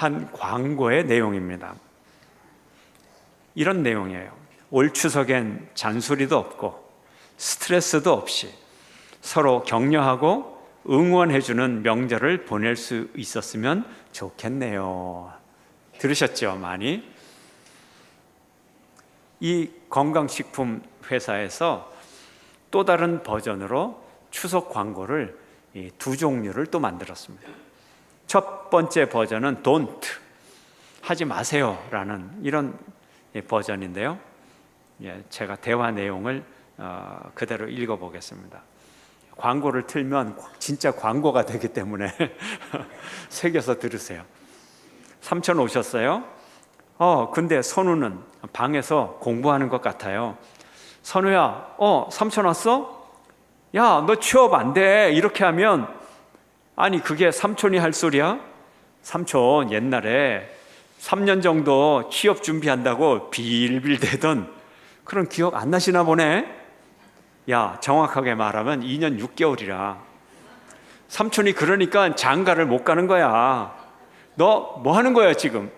한 광고의 내용입니다. 이런 내용이에요. 올 추석엔 잔소리도 없고 스트레스도 없이 서로 격려하고 응원해주는 명절을 보낼 수 있었으면 좋겠네요. 들으셨죠? 많이? 이 건강식품 회사에서 또 다른 버전으로 추석 광고를 이두 종류를 또 만들었습니다. 첫 번째 버전은 don't 하지 마세요라는 이런 예, 버전인데요. 예, 제가 대화 내용을 어, 그대로 읽어보겠습니다. 광고를 틀면 진짜 광고가 되기 때문에 새겨서 들으세요. 삼촌 오셨어요? 어, 근데 선우는 방에서 공부하는 것 같아요. 선우야, 어, 삼촌 왔어? 야, 너 취업 안 돼. 이렇게 하면, 아니, 그게 삼촌이 할 소리야? 삼촌 옛날에 3년 정도 취업 준비한다고 빌빌대던 그런 기억 안 나시나 보네? 야, 정확하게 말하면 2년 6개월이라. 삼촌이 그러니까 장가를 못 가는 거야. 너 뭐 하는 거야, 지금?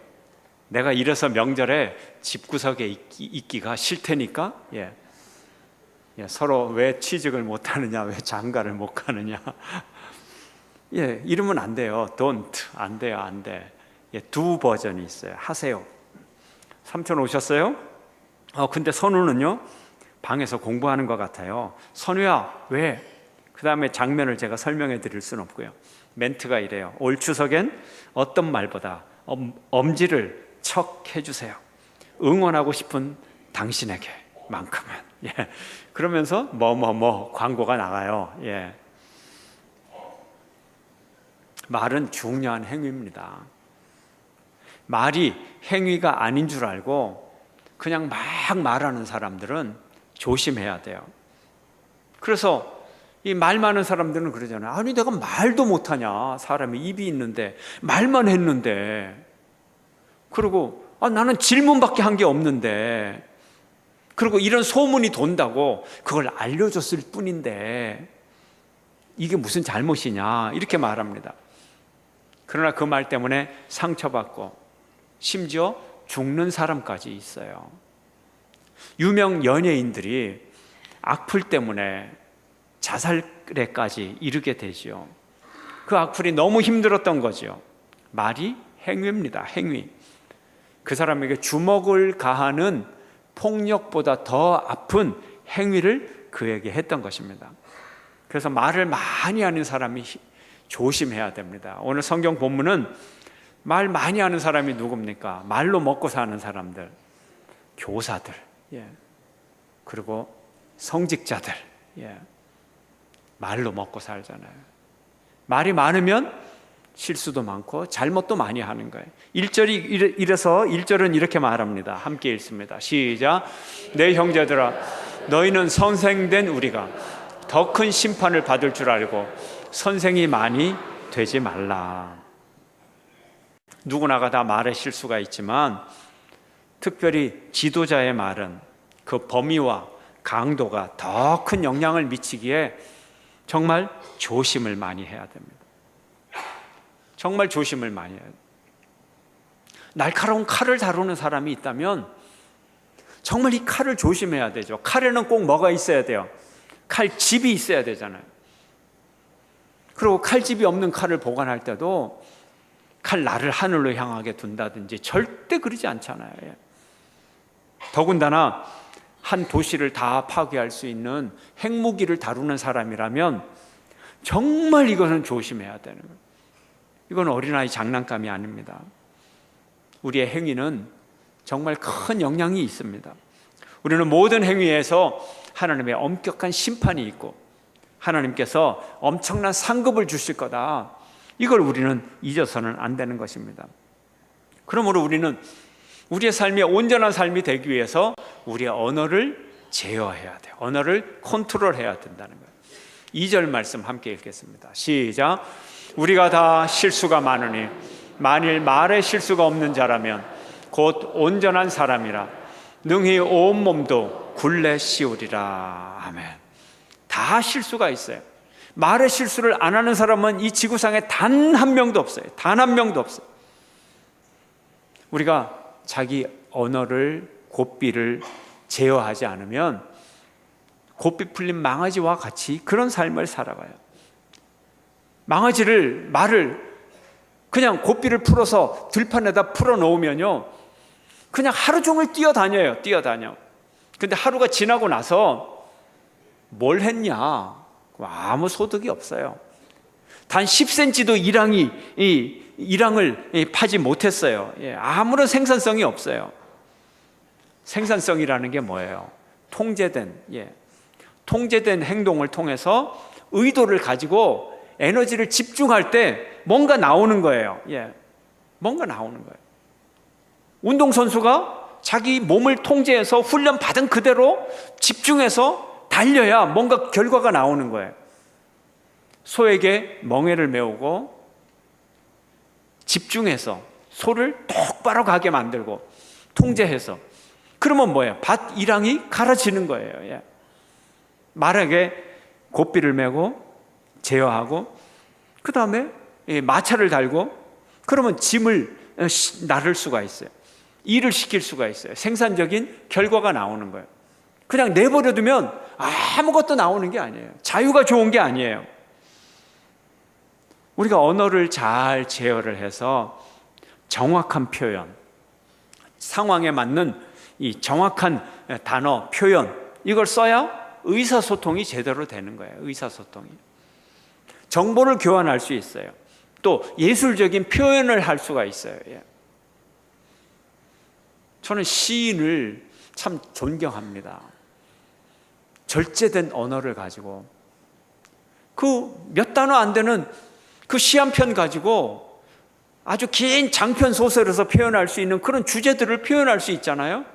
내가 이래서 명절에 집구석에 있기, 있기가 싫테니까? 예. 예, 서로 왜 취직을 못 하느냐, 왜 장가를 못 가느냐. 예, 이러면 안 돼요. don't. 안 돼요, 안 돼. 예, 두 버전이 있어요. 하세요. 삼촌 오셨어요? 어, 근데 선우는요, 방에서 공부하는 것 같아요. 선우야, 왜? 그 다음에 장면을 제가 설명해 드릴 수는 없고요. 멘트가 이래요. 올 추석엔 어떤 말보다 엄, 엄지를 척 해주세요. 응원하고 싶은 당신에게만큼은. 예. 그러면서 뭐뭐뭐 광고가 나가요. 예. 말은 중요한 행위입니다. 말이 행위가 아닌 줄 알고 그냥 막 말하는 사람들은 조심해야 돼요. 그래서 이 말 많은 사람들은 그러잖아요. 아니, 내가 말도 못하냐. 사람이 입이 있는데, 말만 했는데. 그리고, 아, 나는 질문밖에 한 게 없는데. 그리고 이런 소문이 돈다고 그걸 알려줬을 뿐인데, 이게 무슨 잘못이냐. 이렇게 말합니다. 그러나 그 말 때문에 상처받고, 심지어 죽는 사람까지 있어요. 유명 연예인들이 악플 때문에 자살에까지 이르게 되지요. 그 악플이 너무 힘들었던 거죠. 말이 행위입니다. 행위. 그 사람에게 주먹을 가하는 폭력보다 더 아픈 행위를 그에게 했던 것입니다. 그래서 말을 많이 하는 사람이 조심해야 됩니다. 오늘 성경 본문은 말 많이 하는 사람이 누굽니까? 말로 먹고 사는 사람들, 교사들, 예. 그리고 성직자들, 예. 말로 먹고 살잖아요. 말이 많으면 실수도 많고 잘못도 많이 하는 거예요. 1절이 이래서 1절은 이렇게 말합니다. 함께 읽습니다. 시작. 내 형제들아 너희는 선생된 우리가 더 큰 심판을 받을 줄 알고 선생이 많이 되지 말라. 누구나가 다 말에 실수가 있지만 특별히 지도자의 말은 그 범위와 강도가 더 큰 영향을 미치기에 정말 조심을 많이 해야 됩니다. 정말 조심을 많이 해야. 날카로운 칼을 다루는 사람이 있다면 정말 이 칼을 조심해야 되죠. 칼에는 꼭 뭐가 있어야 돼요? 칼집이 있어야 되잖아요. 그리고 칼집이 없는 칼을 보관할 때도 칼날을 하늘로 향하게 둔다든지 절대 그러지 않잖아요. 예. 더군다나 한 도시를 다 파괴할 수 있는 핵무기를 다루는 사람이라면 정말 이것은 조심해야 되는 거예요. 이건 어린아이 장난감이 아닙니다. 우리의 행위는 정말 큰 영향이 있습니다. 우리는 모든 행위에서 하나님의 엄격한 심판이 있고 하나님께서 엄청난 상급을 주실 거다. 이걸 우리는 잊어서는 안 되는 것입니다. 그러므로 우리는 우리의 삶이 온전한 삶이 되기 위해서 우리의 언어를 제어해야 돼요. 언어를 컨트롤해야 된다는 거예요. 2절 말씀 함께 읽겠습니다. 시작. 우리가 다 실수가 많으니 만일 말에 실수가 없는 자라면 곧 온전한 사람이라 능히 온 몸도 굴레 씌우리라. 아멘. 다 실수가 있어요. 말의 실수를 안 하는 사람은 이 지구상에 단 한 명도 없어요. 단 한 명도 없어요. 우리가 자기 언어를 고삐를 제어하지 않으면 고삐 풀린 망아지와 같이 그런 삶을 살아가요. 망아지를 말을 그냥 고삐를 풀어서 들판에다 풀어 놓으면요. 그냥 하루 종일 뛰어다녀요. 뛰어다녀. 근데 하루가 지나고 나서 뭘 했냐? 아무 소득이 없어요. 단 10cm도 일항이 이 일항을 파지 못했어요. 예, 아무런 생산성이 없어요. 생산성이라는 게 뭐예요? 통제된 예. 통제된 행동을 통해서 의도를 가지고 에너지를 집중할 때 뭔가 나오는 거예요. 예. 뭔가 나오는 거예요. 운동선수가 자기 몸을 통제해서 훈련 받은 그대로 집중해서 달려야 뭔가 결과가 나오는 거예요. 소에게 멍에를 메우고 집중해서 소를 똑바로 가게 만들고 통제해서 그러면 뭐예요? 밭 일항이 갈아지는 거예요. 예. 말에게 고삐를 메고 제어하고 그 다음에 마차를 달고 그러면 짐을 어, 나를 수가 있어요. 일을 시킬 수가 있어요. 생산적인 결과가 나오는 거예요. 그냥 내버려 두면 아무것도 나오는 게 아니에요. 자유가 좋은 게 아니에요. 우리가 언어를 잘 제어를 해서 정확한 표현, 상황에 맞는 이 정확한 단어, 표현, 이걸 써야 의사소통이 제대로 되는 거예요. 의사소통이. 정보를 교환할 수 있어요. 또 예술적인 표현을 할 수가 있어요. 예. 저는 시인을 참 존경합니다. 절제된 언어를 가지고 그 몇 단어 안 되는 그 시 한 편 가지고 아주 긴 장편 소설에서 표현할 수 있는 그런 주제들을 표현할 수 있잖아요.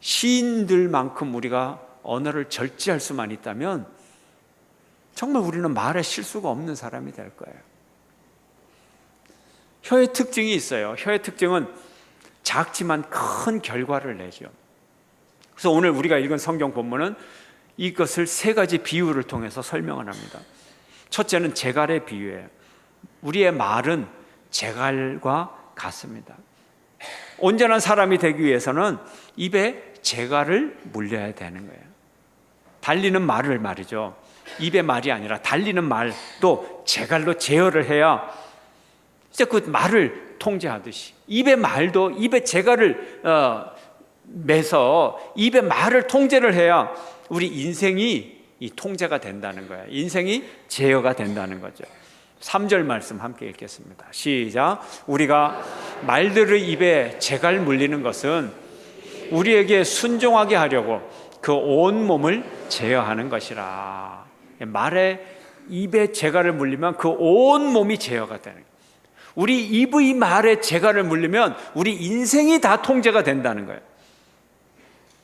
시인들만큼 우리가 언어를 절제할 수만 있다면 정말 우리는 말에 실수가 없는 사람이 될 거예요. 혀의 특징이 있어요. 혀의 특징은 작지만 큰 결과를 내죠. 그래서 오늘 우리가 읽은 성경 본문은 이것을 세 가지 비유를 통해서 설명을 합니다. 첫째는 제갈의 비유예요. 우리의 말은 제갈과 같습니다. 온전한 사람이 되기 위해서는 입에 제갈을 물려야 되는 거예요. 달리는 말을 말이죠. 입의 말이 아니라 달리는 말도 제갈로 제어를 해야 이제 그 말을 통제하듯이 입의 말도 입에 제갈을 어, 매서 입의 말을 통제를 해야 우리 인생이 이 통제가 된다는 거예요. 인생이 제어가 된다는 거죠. 3절 말씀 함께 읽겠습니다. 시작. 우리가 말들의 입에 제갈 물리는 것은 우리에게 순종하게 하려고 그 온 몸을 제어하는 것이라. 말에 입에 제갈을 물리면 그 온 몸이 제어가 되는 거예요. 우리 입의 말에 제갈을 물리면 우리 인생이 다 통제가 된다는 거예요.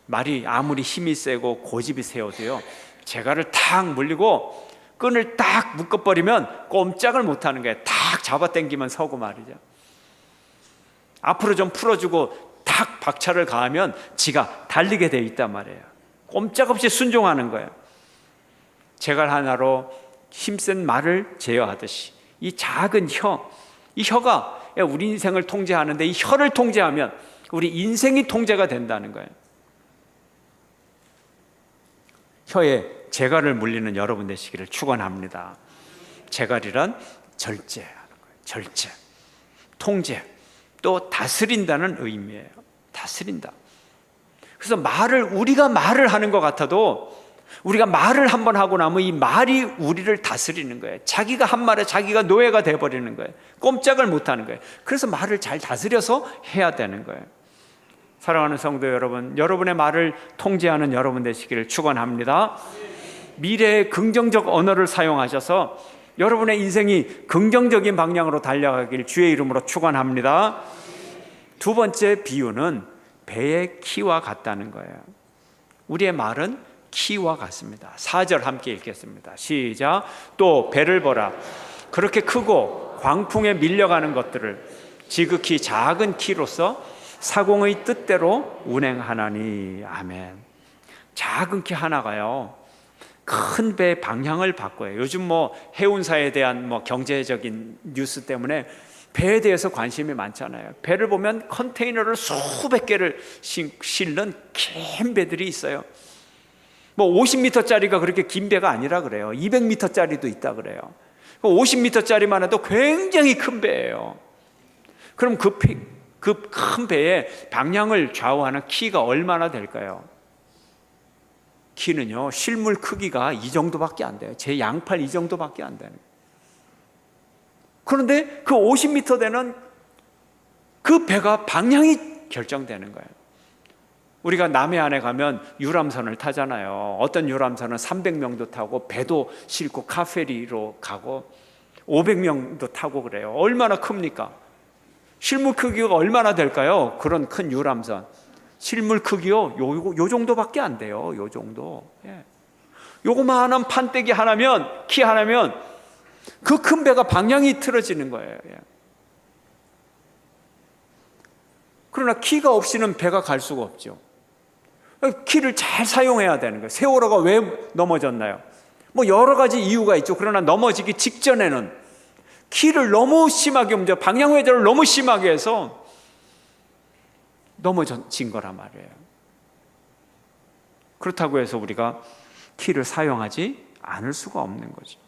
말이 아무리 힘이 세고 고집이 세워도요, 제갈을 탁 물리고 끈을 딱 묶어버리면 꼼짝을 못 하는 거예요. 탁 잡아당기면 서고 말이죠. 앞으로 좀 풀어주고 탁 박차를 가하면 지가 달리게 돼 있단 말이에요. 꼼짝없이 순종하는 거예요. 제갈 하나로 힘센 말을 제어하듯이 이 작은 혀, 이 혀가 우리 인생을 통제하는데 이 혀를 통제하면 우리 인생이 통제가 된다는 거예요. 혀에 재갈을 물리는 여러분 되시기를 축원합니다. 재갈이란 절제하는 거예요. 절제, 통제, 또 다스린다는 의미예요. 다스린다. 그래서 말을 우리가 말을 하는 것 같아도 우리가 말을 한 번 하고 나면 이 말이 우리를 다스리는 거예요. 자기가 한 말에 자기가 노예가 돼 버리는 거예요. 꼼짝을 못 하는 거예요. 그래서 말을 잘 다스려서 해야 되는 거예요. 사랑하는 성도 여러분, 여러분의 말을 통제하는 여러분 되시기를 축원합니다. 미래의 긍정적 언어를 사용하셔서 여러분의 인생이 긍정적인 방향으로 달려가길 주의 이름으로 축원합니다. 두 번째 비유는 배의 키와 같다는 거예요. 우리의 말은 키와 같습니다. 4절 함께 읽겠습니다. 시작. 또 배를 보라. 그렇게 크고 광풍에 밀려가는 것들을 지극히 작은 키로서 사공의 뜻대로 운행하나니. 아멘. 작은 키 하나가요. 큰배 방향을 바꿔요. 요즘 뭐 해운사에 대한 뭐 경제적인 뉴스 때문에 배에 대해서 관심이 많잖아요. 배를 보면 컨테이너를 수백 개를 실- 실는 긴 배들이 있어요. 뭐 50m짜리가 그렇게 긴 배가 아니라 그래요. 200m짜리도 있다 그래요. 50m짜리만 해도 굉장히 큰 배예요. 그럼 그 큰 배의 방향을 좌우하는 키가 얼마나 될까요? 키는요, 실물 크기가 이 정도밖에 안 돼요. 제 양팔 이 정도밖에 안. 거예요. 그런데 그 50m 되는 그 배가 방향이 결정되는 거예요. 우리가 남해안에 가면 유람선을 타잖아요. 어떤 유람선은 300명도 타고 배도 싣고 카페리로 가고 500명도 타고 그래요. 얼마나 큽니까? 실물 크기가 얼마나 될까요? 그런 큰 유람선. 실물 크기요, 요, 요 정도밖에 안 돼요. 요 정도. 예. 요거만한 판때기 하나면, 키 하나면 그 큰 배가 방향이 틀어지는 거예요. 예. 그러나 키가 없이는 배가 갈 수가 없죠. 키를 잘 사용해야 되는 거예요. 세월호가 왜 넘어졌나요? 뭐 여러 가지 이유가 있죠. 그러나 넘어지기 직전에는 키를 너무 심하게 움직여 방향 회전을 너무 심하게 해서 넘어진 거란 말이에요. 그렇다고 해서 우리가 키를 사용하지 않을 수가 없는 거죠.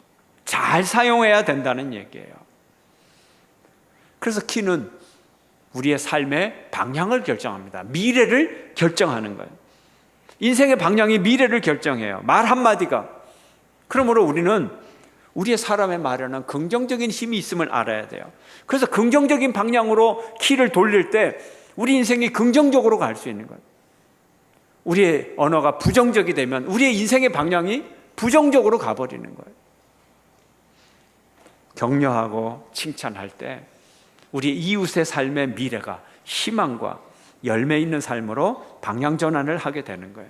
잘 사용해야 된다는 얘기예요. 그래서 키는 우리의 삶의 방향을 결정합니다. 미래를 결정하는 거예요. 인생의 방향이 미래를 결정해요. 말 한마디가. 그러므로 우리는 우리의 사람의 말에는 긍정적인 힘이 있음을 알아야 돼요. 그래서 긍정적인 방향으로 키를 돌릴 때 우리 인생이 긍정적으로 갈 수 있는 거예요. 우리의 언어가 부정적이 되면 우리의 인생의 방향이 부정적으로 가버리는 거예요. 격려하고 칭찬할 때 우리 이웃의 삶의 미래가 희망과 열매 있는 삶으로 방향 전환을 하게 되는 거예요.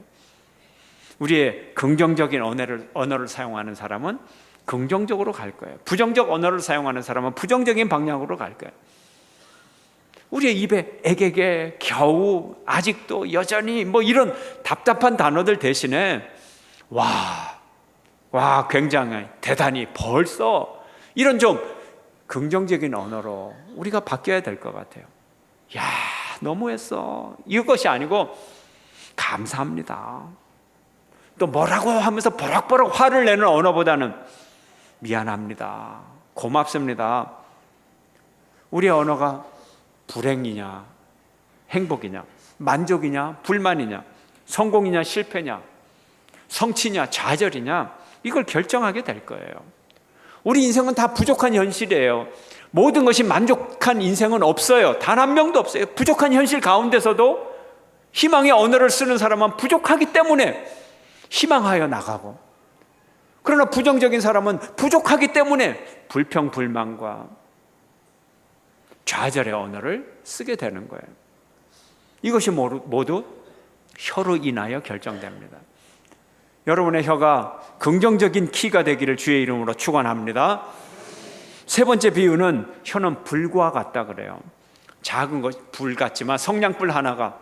우리의 긍정적인 언어를, 언어를 사용하는 사람은 긍정적으로 갈 거예요. 부정적 언어를 사용하는 사람은 부정적인 방향으로 갈 거예요. 우리의 입에 애게게 겨우 아직도 여전히 뭐 이런 답답한 단어들 대신에 와, 와, 굉장히 대단히 벌써 이런 좀 긍정적인 언어로 우리가 바뀌어야 될 것 같아요. 야, 너무했어. 이것이 아니고 감사합니다. 또 뭐라고 하면서 버럭버럭 화를 내는 언어보다는 미안합니다. 고맙습니다. 우리 언어가 불행이냐, 행복이냐, 만족이냐, 불만이냐, 성공이냐, 실패냐, 성취냐, 좌절이냐, 이걸 결정하게 될 거예요. 우리 인생은 다 부족한 현실이에요. 모든 것이 만족한 인생은 없어요. 단 한 명도 없어요. 부족한 현실 가운데서도 희망의 언어를 쓰는 사람은 부족하기 때문에 희망하여 나가고 그러나 부정적인 사람은 부족하기 때문에 불평 불만과 좌절의 언어를 쓰게 되는 거예요. 이것이 모두 혀로 인하여 결정됩니다. 여러분의 혀가 긍정적인 키가 되기를 주의 이름으로 축원합니다. 세 번째 비유는 혀는 불과 같다 그래요. 작은 것, 불 같지만 성냥불 하나가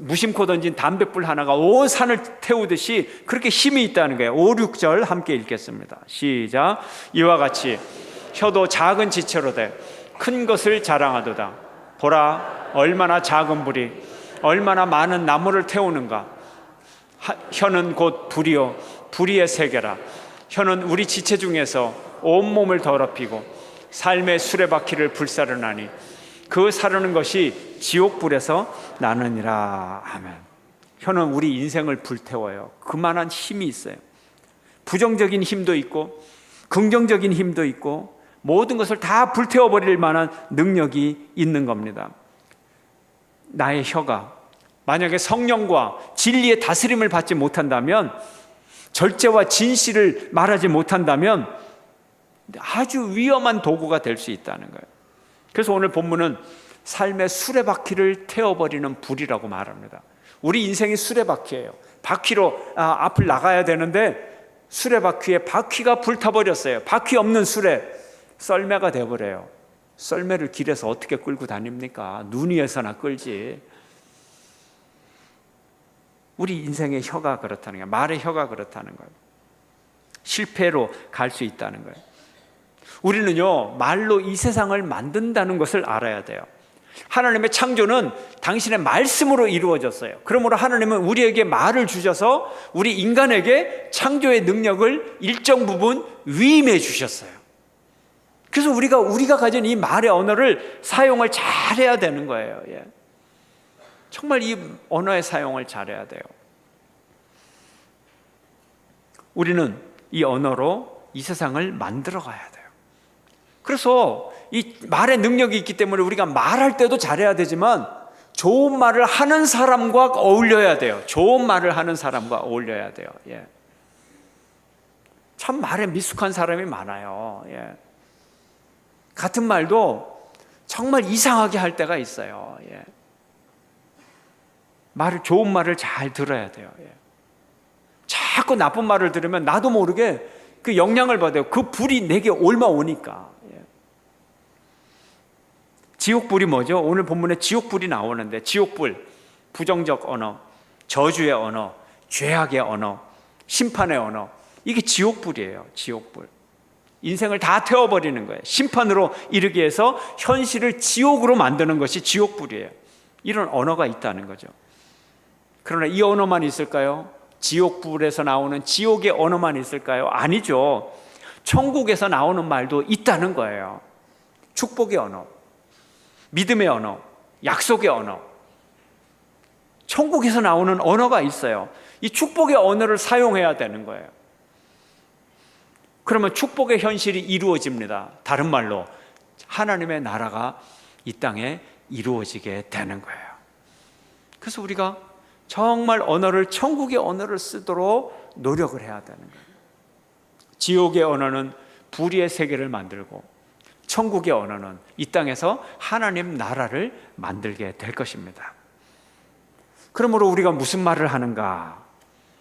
무심코 던진 담뱃불 하나가 온 산을 태우듯이 그렇게 힘이 있다는 거예요. 5, 6절 함께 읽겠습니다. 시작. 이와 같이 혀도 작은 지체로 돼큰 것을 자랑하도다. 보라, 얼마나 작은 불이 얼마나 많은 나무를 태우는가. 혀는 곧 불이요, 불의의 세계라. 혀는 우리 지체 중에서 온몸을 더럽히고 삶의 수레바퀴를 불사르나니 그 사르는 것이 지옥불에서 나느니라. 아멘. 혀는 우리 인생을 불태워요. 그만한 힘이 있어요. 부정적인 힘도 있고, 긍정적인 힘도 있고, 모든 것을 다 불태워버릴 만한 능력이 있는 겁니다. 나의 혀가 만약에 성령과 진리의 다스림을 받지 못한다면, 절제와 진실을 말하지 못한다면, 아주 위험한 도구가 될 수 있다는 거예요. 그래서 오늘 본문은 삶의 수레바퀴를 태워버리는 불이라고 말합니다. 우리 인생이 수레바퀴예요. 바퀴로 아, 앞을 나가야 되는데 수레바퀴에 바퀴가 불타버렸어요. 바퀴 없는 수레 썰매가 돼버려요. 썰매를 길에서 어떻게 끌고 다닙니까? 눈 위에서나 끌지. 우리 인생의 혀가 그렇다는 거예요. 말의 혀가 그렇다는 거예요. 실패로 갈 수 있다는 거예요. 우리는요, 말로 이 세상을 만든다는 것을 알아야 돼요. 하나님의 창조는 당신의 말씀으로 이루어졌어요. 그러므로 하나님은 우리에게 말을 주셔서 우리 인간에게 창조의 능력을 일정 부분 위임해 주셨어요. 그래서 우리가 우리가 가진 이 말의 언어를 사용을 잘해야 되는 거예요. 예. 정말 이 언어의 사용을 잘해야 돼요. 우리는 이 언어로 이 세상을 만들어 가야 돼요. 그래서 이 말의 능력이 있기 때문에 우리가 말할 때도 잘해야 되지만 좋은 말을 하는 사람과 어울려야 돼요. 좋은 말을 하는 사람과 어울려야 돼요. 예. 참 말에 미숙한 사람이 많아요. 예. 같은 말도 정말 이상하게 할 때가 있어요. 예. 말을 좋은 말을 잘 들어야 돼요. 예. 자꾸 나쁜 말을 들으면 나도 모르게 그 영향을 받아요. 그 불이 내게 올마 오니까. 예. 지옥불이 뭐죠? 오늘 본문에 지옥불이 나오는데 지옥불 부정적 언어, 저주의 언어, 죄악의 언어, 심판의 언어 이게 지옥불이에요. 지옥불. 인생을 다 태워버리는 거예요. 심판으로 이르기 위해서 현실을 지옥으로 만드는 것이 지옥불이에요. 이런 언어가 있다는 거죠. 그러나 이 언어만 있을까요? 지옥불에서 나오는 지옥의 언어만 있을까요? 아니죠. 천국에서 나오는 말도 있다는 거예요. 축복의 언어, 믿음의 언어, 약속의 언어. 천국에서 나오는 언어가 있어요. 이 축복의 언어를 사용해야 되는 거예요. 그러면 축복의 현실이 이루어집니다. 다른 말로 하나님의 나라가 이 땅에 이루어지게 되는 거예요. 그래서 우리가 정말 언어를 천국의 언어를 쓰도록 노력을 해야 되는 거예요. 지옥의 언어는 불의의 세계를 만들고 천국의 언어는 이 땅에서 하나님 나라를 만들게 될 것입니다. 그러므로 우리가 무슨 말을 하는가?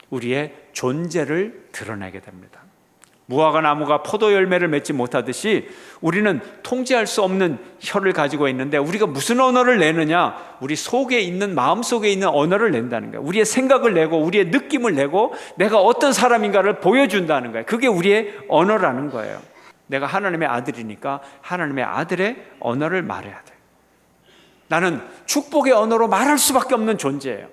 우리의 존재를 드러내게 됩니다. 무화과 나무가 포도 열매를 맺지 못하듯이 우리는 통제할 수 없는 혀를 가지고 있는데 우리가 무슨 언어를 내느냐? 우리 속에 있는 마음 속에 있는 언어를 낸다는 거예요. 우리의 생각을 내고 우리의 느낌을 내고 내가 어떤 사람인가를 보여준다는 거예요. 그게 우리의 언어라는 거예요. 내가 하나님의 아들이니까 하나님의 아들의 언어를 말해야 돼. 나는 축복의 언어로 말할 수밖에 없는 존재예요.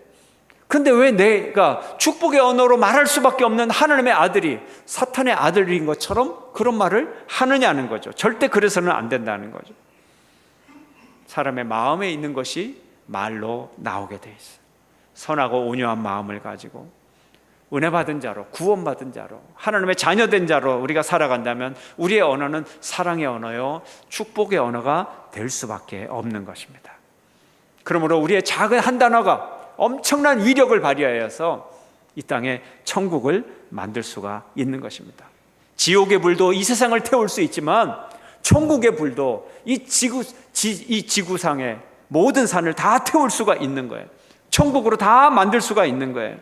근데 왜 내가 축복의 언어로 말할 수밖에 없는 하나님의 아들이 사탄의 아들인 것처럼 그런 말을 하느냐는 거죠. 절대 그래서는 안 된다는 거죠. 사람의 마음에 있는 것이 말로 나오게 돼 있어요. 선하고 온유한 마음을 가지고 은혜 받은 자로 구원받은 자로 하나님의 자녀된 자로 우리가 살아간다면 우리의 언어는 사랑의 언어요 축복의 언어가 될 수밖에 없는 것입니다. 그러므로 우리의 작은 한 단어가 엄청난 위력을 발휘하여서 이 땅에 천국을 만들 수가 있는 것입니다. 지옥의 불도 이 세상을 태울 수 있지만 천국의 불도 이 지구 지, 이 지구상의 모든 산을 다 태울 수가 있는 거예요. 천국으로 다 만들 수가 있는 거예요.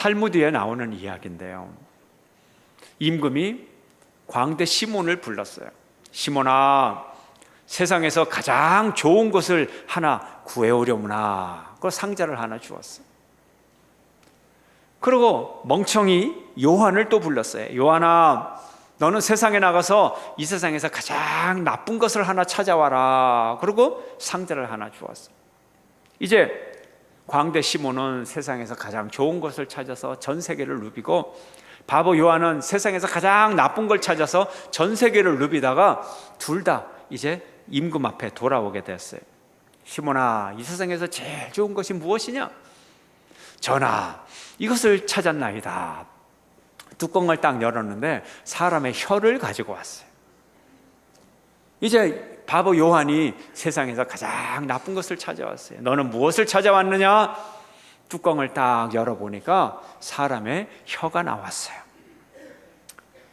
탈무드에 나오는 이야기인데요. 임금이 광대 시몬을 불렀어요. 시몬아, 세상에서 가장 좋은 것을 하나 구해오려무나. 그 상자를 하나 주었어. 그리고 멍청이 요한을 또 불렀어요. 요한아, 너는 세상에 나가서 이 세상에서 가장 나쁜 것을 하나 찾아와라. 그리고 상자를 하나 주었어. 이제 광대 시몬은 세상에서 가장 좋은 것을 찾아서 전 세계를 누비고 바보 요한은 세상에서 가장 나쁜 걸 찾아서 전 세계를 누비다가 둘 다 이제 임금 앞에 돌아오게 됐어요. 시몬아, 이 세상에서 제일 좋은 것이 무엇이냐? 전하, 이것을 찾았나이다. 뚜껑을 딱 열었는데 사람의 혀를 가지고 왔어요. 이제 바보 요한이 세상에서 가장 나쁜 것을 찾아왔어요. 너는 무엇을 찾아왔느냐? 뚜껑을 딱 열어보니까 사람의 혀가 나왔어요.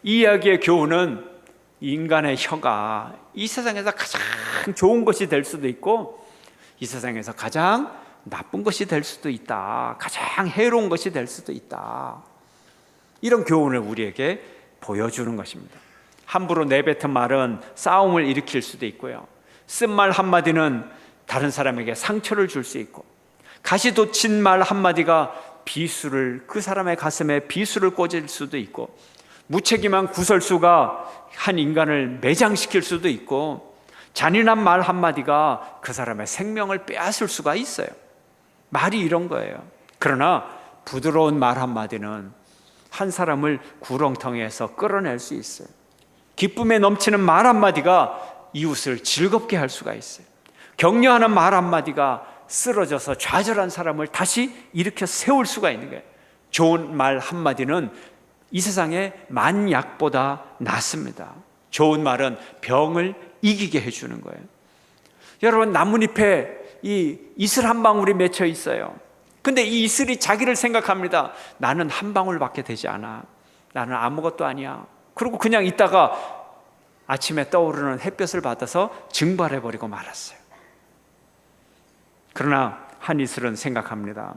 이 이야기의 교훈은 인간의 혀가 이 세상에서 가장 좋은 것이 될 수도 있고 이 세상에서 가장 나쁜 것이 될 수도 있다. 가장 해로운 것이 될 수도 있다. 이런 교훈을 우리에게 보여주는 것입니다. 함부로 내뱉은 말은 싸움을 일으킬 수도 있고요. 쓴 말 한마디는 다른 사람에게 상처를 줄 수 있고, 가시 돋친 말 한마디가 비수를, 그 사람의 가슴에 비수를 꽂을 수도 있고, 무책임한 구설수가 한 인간을 매장시킬 수도 있고 잔인한 말 한마디가 그 사람의 생명을 빼앗을 수가 있어요. 말이 이런 거예요. 그러나 부드러운 말 한마디는 한 사람을 구렁텅이에서 끌어낼 수 있어요. 기쁨에 넘치는 말 한마디가 이웃을 즐겁게 할 수가 있어요. 격려하는 말 한마디가 쓰러져서 좌절한 사람을 다시 일으켜 세울 수가 있는 거예요. 좋은 말 한마디는 이 세상에 만 약보다 낫습니다. 좋은 말은 병을 이기게 해주는 거예요. 여러분, 나뭇잎에 이 이슬 한 방울이 맺혀 있어요. 근데 이 이슬이 자기를 생각합니다. 나는 한 방울밖에 되지 않아. 나는 아무것도 아니야. 그리고 그냥 있다가 아침에 떠오르는 햇볕을 받아서 증발해버리고 말았어요. 그러나 한 이슬은 생각합니다.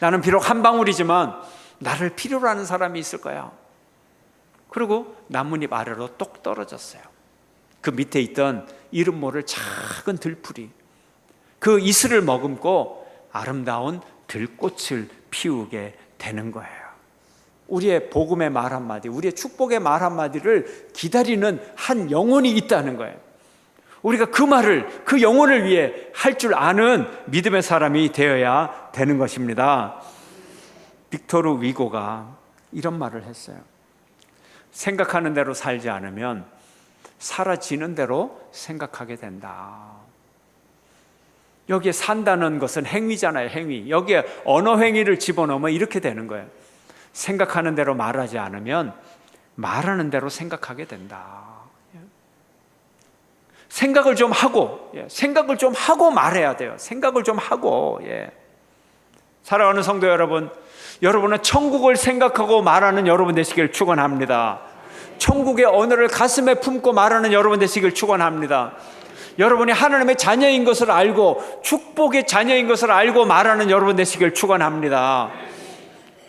나는 비록 한 방울이지만 나를 필요로 하는 사람이 있을 거야. 그리고 나뭇잎 아래로 똑 떨어졌어요. 그 밑에 있던 이름 모를 작은 들풀이 그 이슬을 머금고 아름다운 들꽃을 피우게 되는 거예요. 우리의 복음의 말 한마디, 우리의 축복의 말 한마디를 기다리는 한 영혼이 있다는 거예요. 우리가 그 말을, 그 영혼을 위해 할 줄 아는 믿음의 사람이 되어야 되는 것입니다. 빅토르 위고가 이런 말을 했어요. 생각하는 대로 살지 않으면 사라지는 대로 생각하게 된다. 여기에 산다는 것은 행위잖아요, 행위. 여기에 언어 행위를 집어넣으면 이렇게 되는 거예요. 생각하는 대로 말하지 않으면 말하는 대로 생각하게 된다. 생각을 좀 하고, 예, 생각을 좀 하고 말해야 돼요. 생각을 좀 하고, 예. 사랑하는 성도 여러분, 여러분은 천국을 생각하고 말하는 여러분 되시길 축원합니다. 천국의 언어를 가슴에 품고 말하는 여러분 되시길 축원합니다. 여러분이 하나님의 자녀인 것을 알고 축복의 자녀인 것을 알고 말하는 여러분 되시길 축원합니다.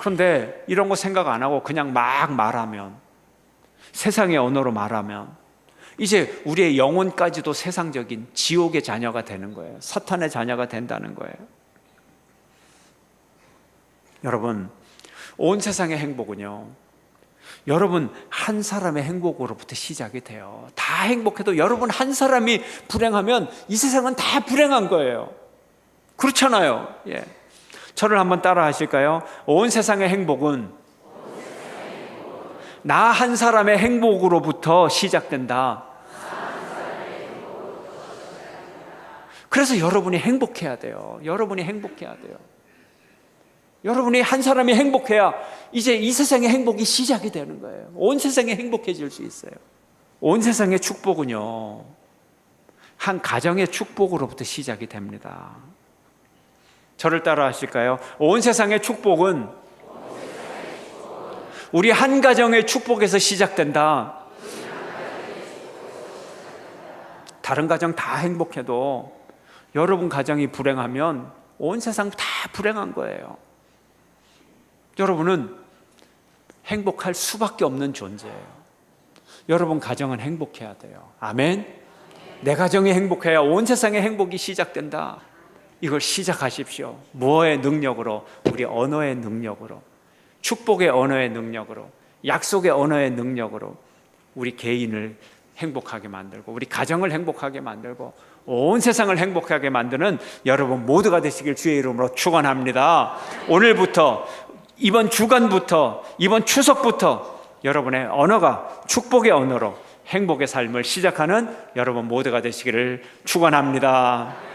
그런데 이런 거 생각 안 하고 그냥 막 말하면 세상의 언어로 말하면 이제 우리의 영혼까지도 세상적인 지옥의 자녀가 되는 거예요. 사탄의 자녀가 된다는 거예요. 여러분, 온 세상의 행복은요. 여러분 한 사람의 행복으로부터 시작이 돼요. 다 행복해도 여러분 한 사람이 불행하면 이 세상은 다 불행한 거예요. 그렇잖아요. 예. 저를 한번 따라 하실까요? 온 세상의 행복은 나 한 사람의 행복으로부터 시작된다. 그래서 여러분이 행복해야 돼요. 여러분이 행복해야 돼요. 여러분이 한 사람이 행복해야 이제 이 세상의 행복이 시작이 되는 거예요. 온 세상이 행복해질 수 있어요. 온 세상의 축복은요, 한 가정의 축복으로부터 시작이 됩니다. 저를 따라 하실까요? 온 세상의 축복은 우리 한 가정의 축복에서 시작된다. 다른 가정 다 행복해도 여러분 가정이 불행하면 온 세상 다 불행한 거예요. 여러분은 행복할 수밖에 없는 존재예요. 여러분 가정은 행복해야 돼요. 아멘. 내 가정이 행복해야 온 세상의 행복이 시작된다. 이걸 시작하십시오. 무엇의 능력으로? 우리 언어의 능력으로. 축복의 언어의 능력으로. 약속의 언어의 능력으로. 우리 개인을 행복하게 만들고 우리 가정을 행복하게 만들고 온 세상을 행복하게 만드는 여러분 모두가 되시길 주의 이름으로 축원합니다. 오늘부터 이번 주간부터 이번 추석부터 여러분의 언어가 축복의 언어로 행복의 삶을 시작하는 여러분 모두가 되시기를 축원합니다.